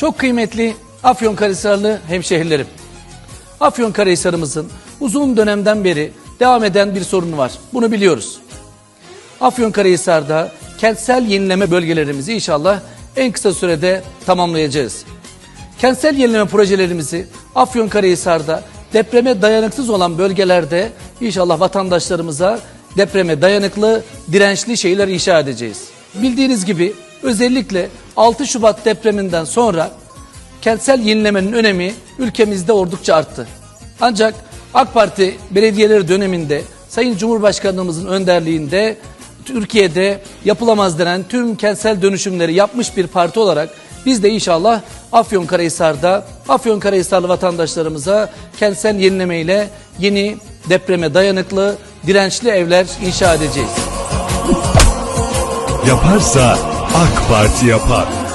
Çok kıymetli Afyonkarahisarlı hemşehrilerim. Afyonkarahisar'ımızın uzun dönemden beri devam eden bir sorunu var. Bunu biliyoruz. Afyonkarahisar'da kentsel yenileme bölgelerimizi inşallah en kısa sürede tamamlayacağız. Kentsel yenileme projelerimizi Afyonkarahisar'da depreme dayanıksız olan bölgelerde inşallah vatandaşlarımıza depreme dayanıklı, dirençli şeyler inşa edeceğiz. Bildiğiniz gibi özellikle 6 Şubat depreminden sonra kentsel yenilemenin önemi ülkemizde oldukça arttı. Ancak AK Parti belediyeleri döneminde Sayın Cumhurbaşkanımızın önderliğinde Türkiye'de yapılamaz denen tüm kentsel dönüşümleri yapmış bir parti olarak biz de inşallah Afyonkarahisar'da Afyonkarahisarlı vatandaşlarımıza kentsel yenilemeyle yeni depreme dayanıklı, dirençli evler inşa edeceğiz. Yaparsa AK Parti yapar.